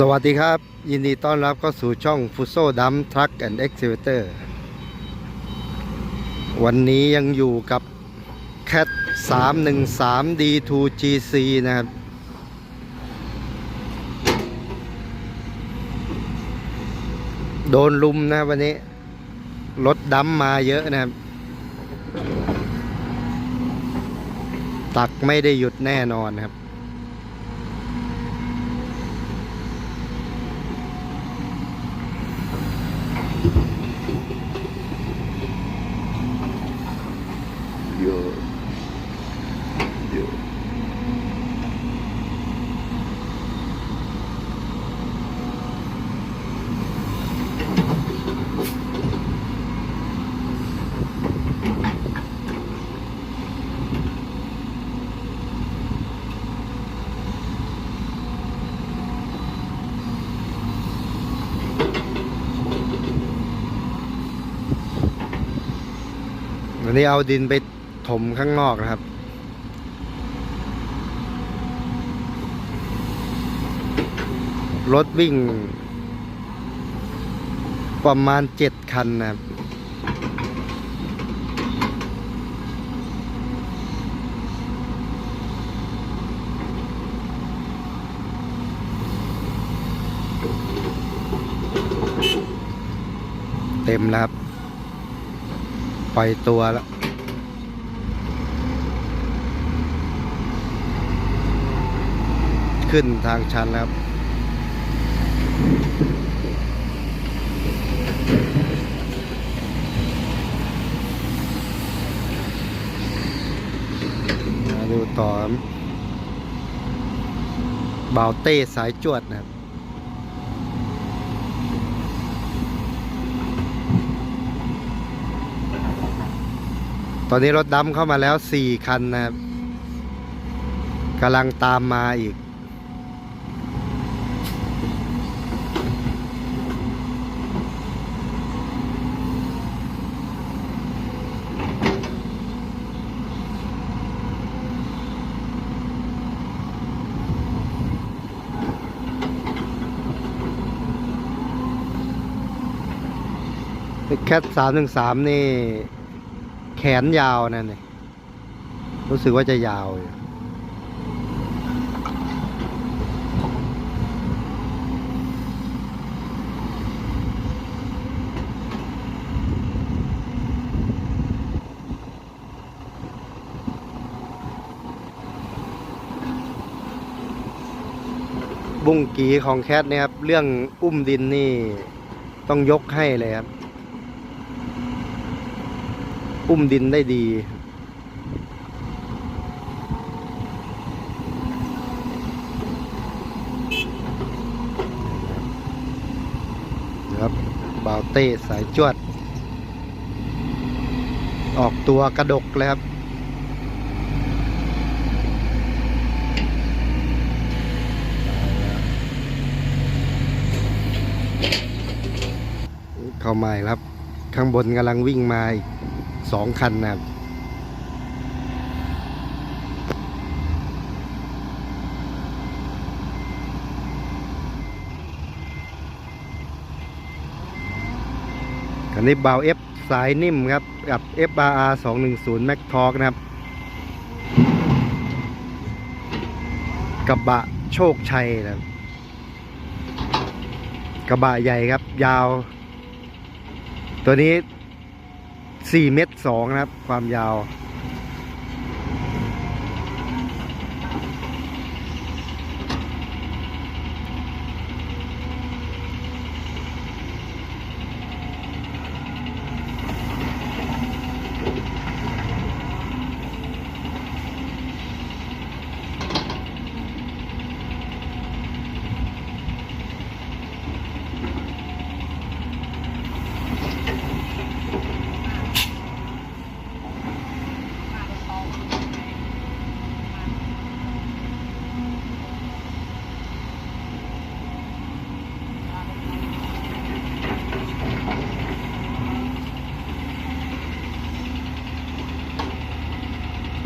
สวัสดีครับ ยินดีต้อนรับเข้าสู่ช่องฟุโซดัมทรัคแอนด์เอ็กซิเวเตอร์วันนี้ยังอยู่กับ Cat 313 D2GC นะครับ โดนลุมนะวันนี้ รถดัมมาเยอะนะครับ ตักไม่ได้หยุดแน่นอนครับ Yo. Yo. วันนี้เอาดินไป ถมข้างนอกนะครับ รถวิ่ง ประมาณเจ็ดคันนะครับเต็มแล้วครับ ปล่อยตัวแล้ว ขึ้นทางชันแล้วครับมาดูต่อบบาวเต้สายจวดนะครับตอนนี้รถดำเข้ามาแล้วสี่คันนะครับกำลังตามมาอีก แคทสามหนึ่งสามนี่ แขนยาวนั่นนี่รู้สึกว่าจะยาวอยู่บุ้งกีของแคทเนี่ยครับ เรื่องอุ้มดินนี่ต้องยกให้เลยครับ อุ้มดินได้ดี ครับบาวเต้สายจวด ออกตัวกระดกเลยครับเข้ามาครับ ข้างบนกำลังวิ่งมาอีก สองคันนะครับคันนี้เบา F สายนิ่มครับ กับ FRR 210 Max Torque นะครับกระบะโชคชัยนะครับกระบะใหญ่ครับ ยาว ตัวนี้ 4 เมตร2นะครับ ความยาว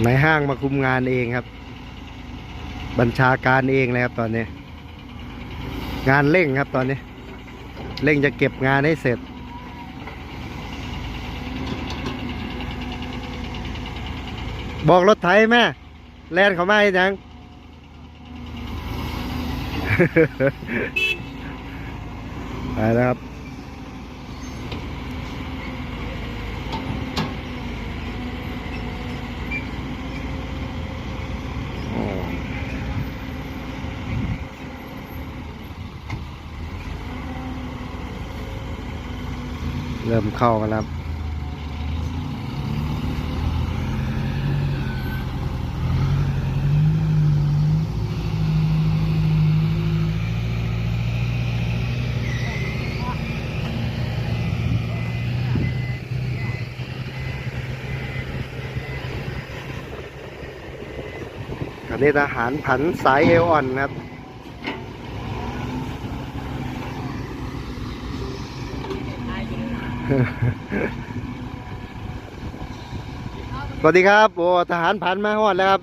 ในห้างมาคุมงานเองครับ บัญชาการเองเลยครับตอนนี้ งานเร่งครับตอนนี้ เร่งจะเก็บงานให้เสร็จ บอกรถไถแม่แลนเขาไมาให้ยังไปแล้วครับ เริ่มเข้ากันแล้วครับอันนี้ทหารผันสายเอวอ่อนนะครับ สวัสดีครับ โอ้ทหารผ่านมาฮอดแล้วครับ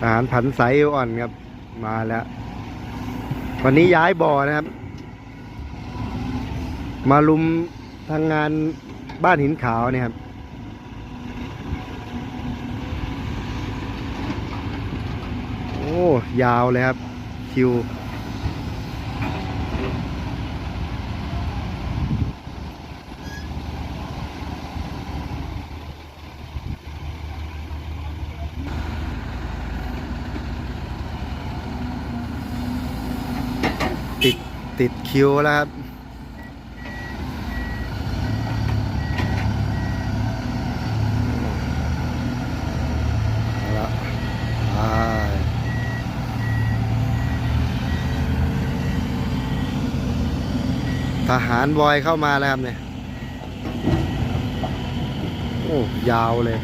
ทหารผันสายอวอ่อนครับ มาแล้ว วันนี้ย้ายบ่อนะครับ มาลุมทางงานบ้านหินขาวเนี่ยครับ อ้ยาวเลยครับ คิว ติดติดคิวแล้วครับ เอาละไป ทหารบอยเข้ามาแล้วครับเนี่ย โอ้ยาวเลย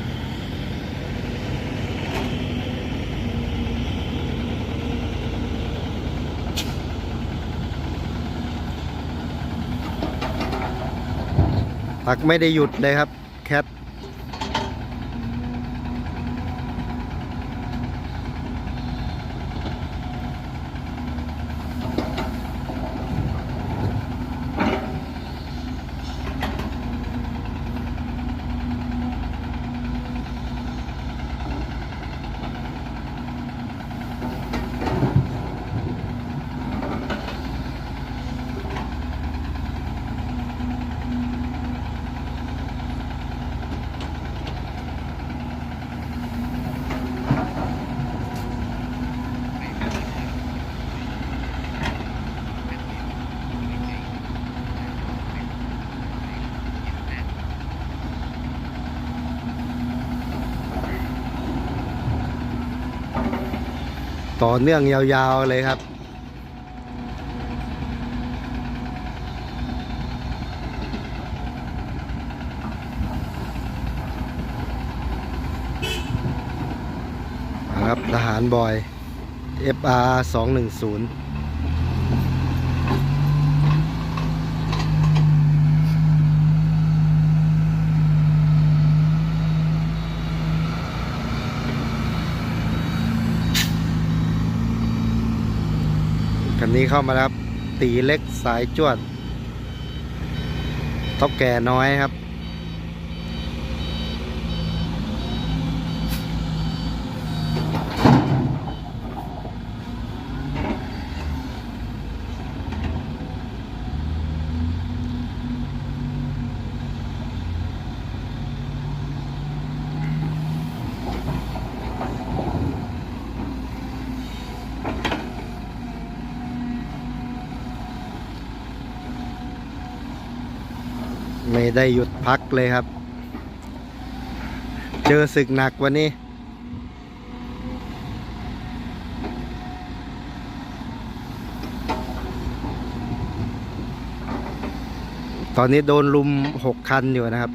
พักไม่ได้หยุดเลยครับ แคท ต่อเนื่องยาวๆเลยครับครับทหารบอย FR 210 นี้เข้ามาแล้วครับ ตีเล็กสายจวดท็อปแก่น้อยครับ ไม่ได้หยุดพักเลยครับ เจอศึกหนักวันนี้ ตอนนี้โดนลุมหกคันอยู่นะครับ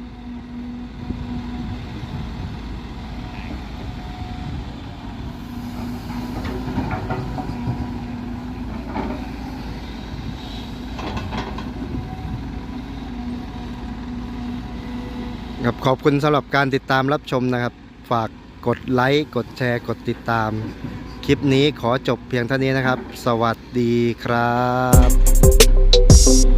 ขอบคุณสำหรับการติดตามรับชมนะครับ ฝากกดไลค์ กดแชร์ กดติดตาม คลิปนี้ขอจบเพียงเท่านี้นะครับ สวัสดีครับ